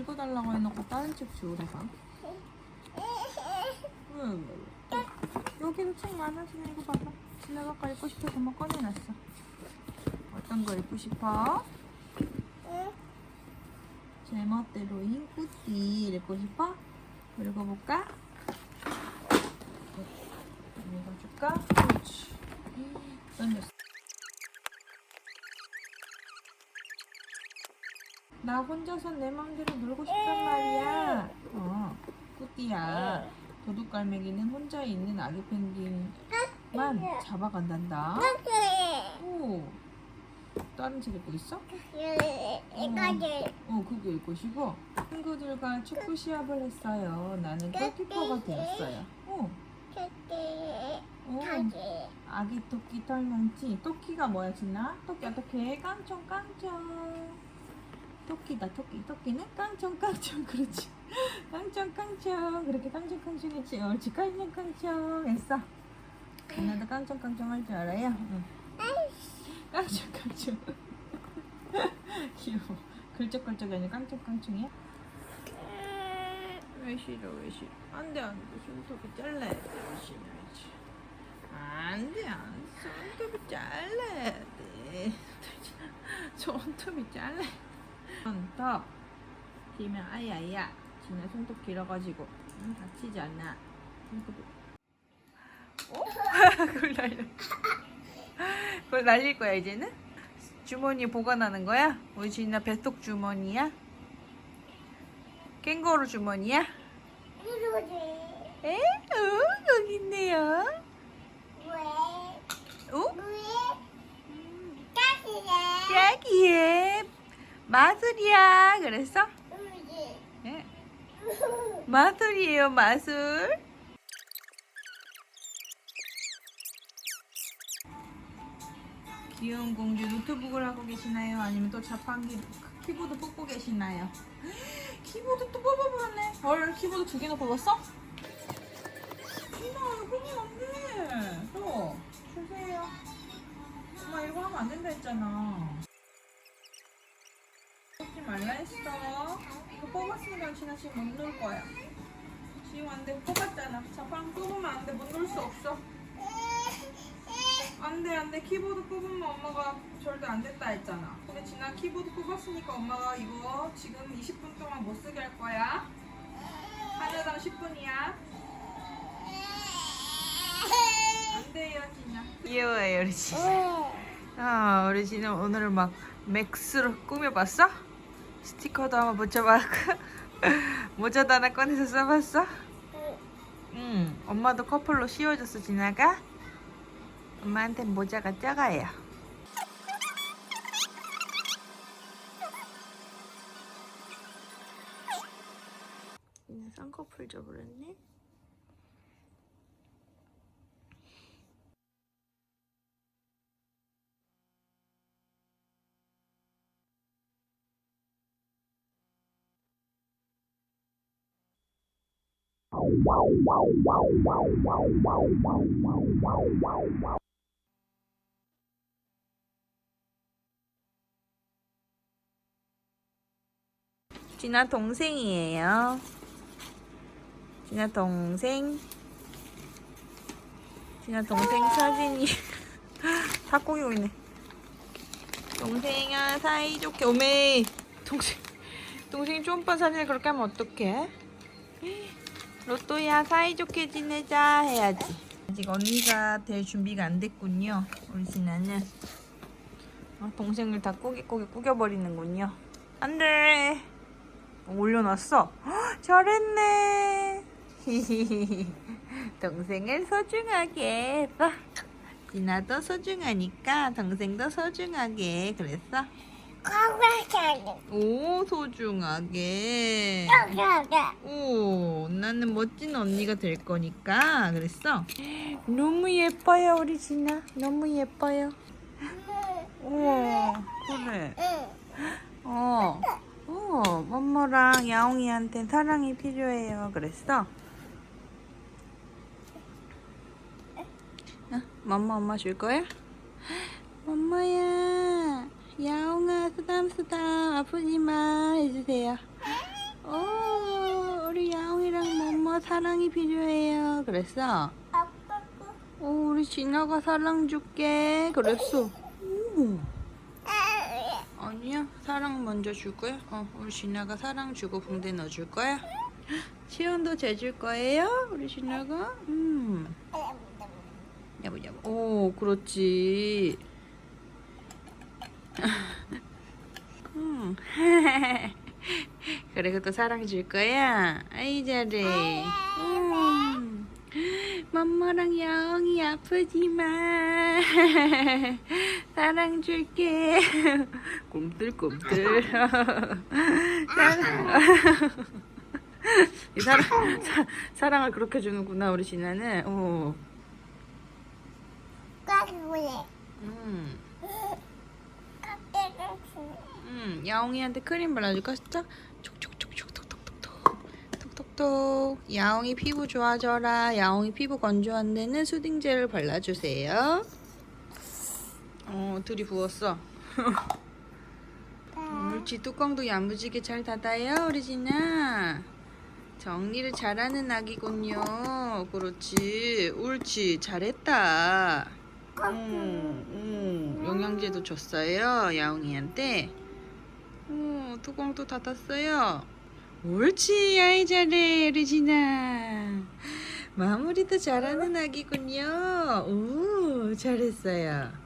읽어달라고 해놓고 다른 책 주우래가. 응. 여기도 책 많아지네. 이거 봐봐. 지나가 거 읽고 싶어서 막 꺼내놨어. 어떤 거 읽고 싶어? 제멋대로인 꾸띠 읽고 싶어? 읽어볼까? 읽어줄까? 그렇지. 던졌어. 나 혼자서 내 맘대로 놀고 싶단 말이야. 어, 꾸띠야. 도둑갈매기는 혼자 있는 아기 펭귄만 잡아간단다. 오, 다른 책 읽고 있어? 이거를 어, 그게 읽고 싶어. 친구들과 축구 시합을 했어요. 나는 골키퍼가 되었어요. 어, 어. 하지. 아기 토끼 털만치. 토끼가 뭐야, 진아? 토끼 어떻게 해? 깡총 깡총. 토끼다, 토끼. 토끼는 깡총 깡총. 그렇지. 깡총 깡총. 그렇게 깡총 깡총 했지. 옳지. 깡총 깡총 했어. 진아도 깡총 깡총 할 줄 알아요? 응. 깡총 깡총. 귀여워. 걸쩍걸쩍이 아니라 깡총 깡총이야? 왜 싫어, 왜 싫어? 안 돼, 안 돼. 손톱이 잘라야 돼. 열심히 안 돼, 안 돼. 손톱이 잘라야 돼. 손톱이 잘라. 손톱. 길면 아야야. 진아 손톱 길어가지고 응, 다치지. 손톱이. 어? 그걸 날려. 그걸 날릴 거야 이제는? 주머니에 보관하는 거야? 우리 진아 뱃속 주머니야? 캥거루 주머니야? 이거를 에? 어, 여기 있네요. 왜? 어? 왜? 까지래. 여기에 마술이야. 그랬어? 예. 마술이에요, 마술. 귀여운 공주 노트북을 하고 계시나요? 아니면 또 자판기 키보드 뽑고 계시나요? 키보드 또 뽑아버렸네. 헐, 키보드 두 개나 뽑았어? 이나 이거 뽑으면 안 돼. 또 주세요. 엄마 이거 하면 안 된다 했잖아. 뽑지 말라 했어. 이거 뽑았으니까 진아 지금 못 놀 거야. 지금 안 돼. 뽑았잖아. 자판 뽑으면 안 돼. 못 놀 수 없어. 안 돼, 안 돼. 키보드 뽑으면 엄마가 절대 안 됐다 했잖아. 근데 진아 키보드 뽑았으니까 엄마가 이거 지금 20분 동안 못 쓰게 할 거야. 하나당 10분이야. 안 돼요, 진아. 귀여워요, 우리 진아. 아, 우리 진아 오늘 막 맥스로 꾸며봤어? 스티커도 한번 붙여봤고 모자도 하나 꺼내서 써봤어? 응, 엄마도 커플로 씌워줬어, 진아가? 엄마한테 모자가 작아요. 쌍꺼풀 줘버렸네. 진아 동생이에요. 진아 동생. 진아 동생 사진이 다 꾸기고 있네. 동생아 사이좋게 오메 동생 동생이 쫀빠 사진을 그렇게 하면 어떡해? 로또야 사이좋게 지내자 해야지. 아직 언니가 될 준비가 안 됐군요. 우리 진아는 어, 동생을 다 꾸기꾸기 꾸겨버리는군요. 안돼. 올려놨어. 헉, 잘했네. 동생을 소중하게 했어. 진아도 소중하니까 동생도 소중하게 그랬어. 오 소중하게. 오 나는 멋진 언니가 될 거니까 그랬어. 너무 예뻐요 우리 진아. 너무 예뻐요. 오 그래. 어. 어, 엄마랑 야옹이한테 사랑이 필요해요. 그랬어? 어? 맘마 엄마 줄 거야? 엄마야, 야옹아, 쓰담쓰담, 아프지 마 해주세요. 오, 우리 야옹이랑 엄마 사랑이 필요해요. 그랬어? 오, 우리 진아가 사랑 줄게. 그랬어. 오. 아니야, 사랑 먼저 줄 거야? 어, 우리 진아가 사랑 주고 붕대 넣어줄 거야? 시원도 재줄 거예요? 우리 진아가? 음. 야보, 야보. 오, 그렇지. 음. 그리고 또 사랑 줄 거야? 아이, 잘해. 음. 맘마랑 야옹이 아프지 마. 사랑 줄게. 꼼들꼼들. 사랑. 이 사랑, 사, 사랑을 그렇게 주는구나, 우리 진아는. 오. 까불래. 음. 음, 야옹이한테 크림 발라줄까? 짝 촉촉촉촉 톡톡톡톡. 톡톡톡 야옹이 피부 좋아져라. 야옹이 피부 건조한 데는 수딩 젤을 발라주세요. 어 둘이 부었어. 옳지 뚜껑도 야무지게 잘 닫아요 우리 진아. 정리를 잘하는 아기군요. 그렇지. 옳지. 잘했다. 음, 음, 영양제도 줬어요 야옹이한테 오, 뚜껑도 닫았어요. 옳지 아이 잘해 진아 마무리도 잘하는 아기군요. 오 잘했어요